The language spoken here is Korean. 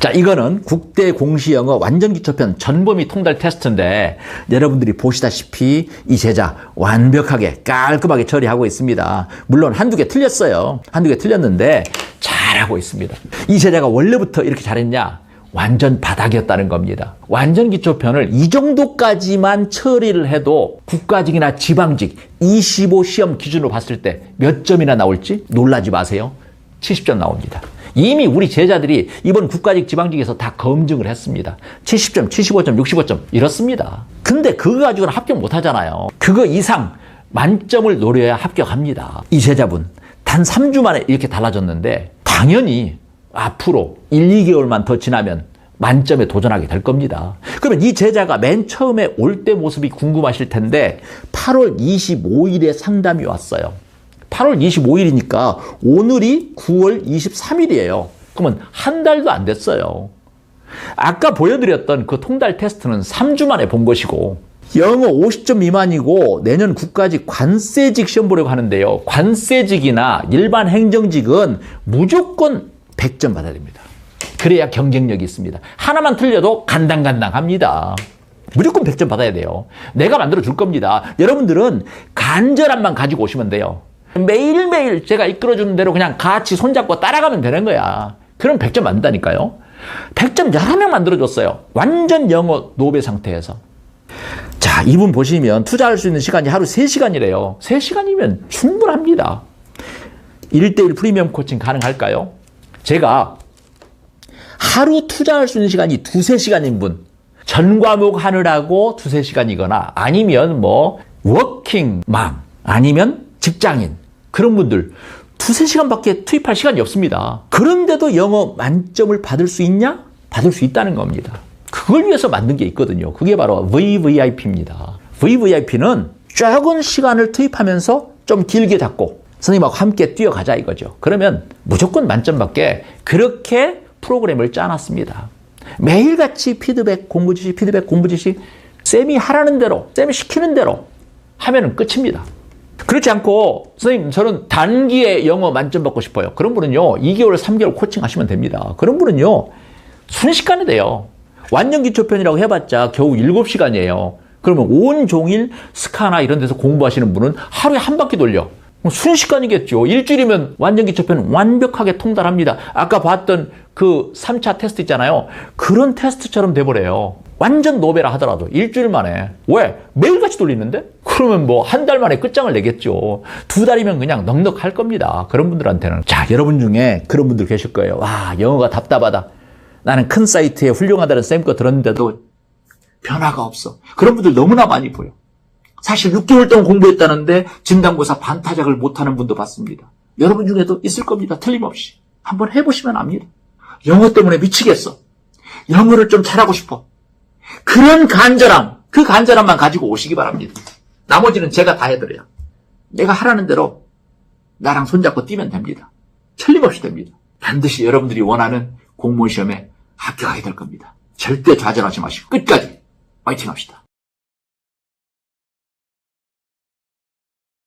자, 이거는 국대 공시 영어 완전 기초편 전범위 통달 테스트인데 여러분들이 보시다시피 이 제자 완벽하게 깔끔하게 처리하고 있습니다. 물론 한두 개 틀렸어요. 한두 개 틀렸는데 잘하고 있습니다. 이 제자가 원래부터 이렇게 잘했냐? 완전 바닥이었다는 겁니다. 완전 기초편을 이 정도까지만 처리를 해도 국가직이나 지방직 25 시험 기준으로 봤을 때 몇 점이나 나올지 놀라지 마세요. 70점 나옵니다. 이미 우리 제자들이 이번 국가직 지방직에서 다 검증을 했습니다. 70점, 75점, 65점 이렇습니다. 근데 그거 가지고는 합격 못 하잖아요. 그거 이상 만점을 노려야 합격합니다. 이 제자분 단 3주 만에 이렇게 달라졌는데 당연히 앞으로 1, 2개월만 더 지나면 만점에 도전하게 될 겁니다. 그러면 이 제자가 맨 처음에 올 때 모습이 궁금하실 텐데 8월 25일에 상담이 왔어요. 8월 25일이니까 오늘이 9월 23일이에요. 그러면 한 달도 안 됐어요. 아까 보여드렸던 그 통달 테스트는 3주 만에 본 것이고 영어 50점 미만이고 내년 국가직 관세직 시험 보려고 하는데요. 관세직이나 일반 행정직은 무조건 100점 받아야 됩니다. 그래야 경쟁력이 있습니다. 하나만 틀려도 간당간당합니다. 무조건 100점 받아야 돼요. 내가 만들어 줄 겁니다. 여러분들은 간절함만 가지고 오시면 돼요. 매일매일 제가 이끌어주는 대로 그냥 같이 손잡고 따라가면 되는 거야. 그럼 100점 만든다니까요. 100점 여러 명 만들어줬어요. 완전 영어 노배 상태에서. 자, 이분 보시면 투자할 수 있는 시간이 하루 3시간이래요. 3시간이면 충분합니다. 1대1 프리미엄 코칭 가능할까요? 제가 하루 투자할 수 있는 시간이 두세 시간인 분, 전 과목 하느라고 두세 시간이거나 아니면 뭐 워킹맘 아니면 직장인 그런 분들 두세 시간밖에 투입할 시간이 없습니다. 그런데도 영어 만점을 받을 수 있냐? 받을 수 있다는 겁니다. 그걸 위해서 만든 게 있거든요. 그게 바로 VVIP입니다. VVIP는 적은 시간을 투입하면서 좀 길게 잡고 선생님하고 함께 뛰어가자 이거죠. 그러면 무조건 만점 받게 그렇게 프로그램을 짜놨습니다. 매일같이 피드백, 공부 지시, 피드백, 공부 지시, 쌤이 하라는 대로, 쌤이 시키는 대로 하면 은 끝입니다. 그렇지 않고, 선생님, 저는 단기에 영어 만점 받고 싶어요. 그런 분은요, 2개월, 3개월 코칭 하시면 됩니다. 그런 분은요, 순식간에 돼요. 완전 기초편이라고 해봤자 겨우 7시간이에요. 그러면 온종일 스카나 이런 데서 공부하시는 분은 하루에 한 바퀴 돌려. 뭐 순식간이겠죠. 일주일이면 완전 기초편 완벽하게 통달합니다. 아까 봤던 그 3차 테스트 있잖아요. 그런 테스트처럼 돼버려요. 완전 노베라 하더라도 일주일 만에. 왜? 매일같이 돌리는데? 그러면 뭐 한 달 만에 끝장을 내겠죠. 두 달이면 그냥 넉넉할 겁니다. 그런 분들한테는. 자, 여러분 중에 그런 분들 계실 거예요. 와, 영어가 답답하다. 나는 큰 사이트에 훌륭하다는 쌤 거 들었는데도 변화가 없어. 그런 분들 너무나 많이 보여. 사실 6개월 동안 공부했다는데 진단고사 반타작을 못하는 분도 봤습니다. 여러분 중에도 있을 겁니다. 틀림없이. 한번 해보시면 압니다. 영어 때문에 미치겠어. 영어를 좀 잘하고 싶어. 그런 간절함, 그 간절함만 가지고 오시기 바랍니다. 나머지는 제가 다 해드려요. 내가 하라는 대로 나랑 손잡고 뛰면 됩니다. 틀림없이 됩니다. 반드시 여러분들이 원하는 공무원 시험에 합격하게 될 겁니다. 절대 좌절하지 마시고 끝까지 파이팅 합시다.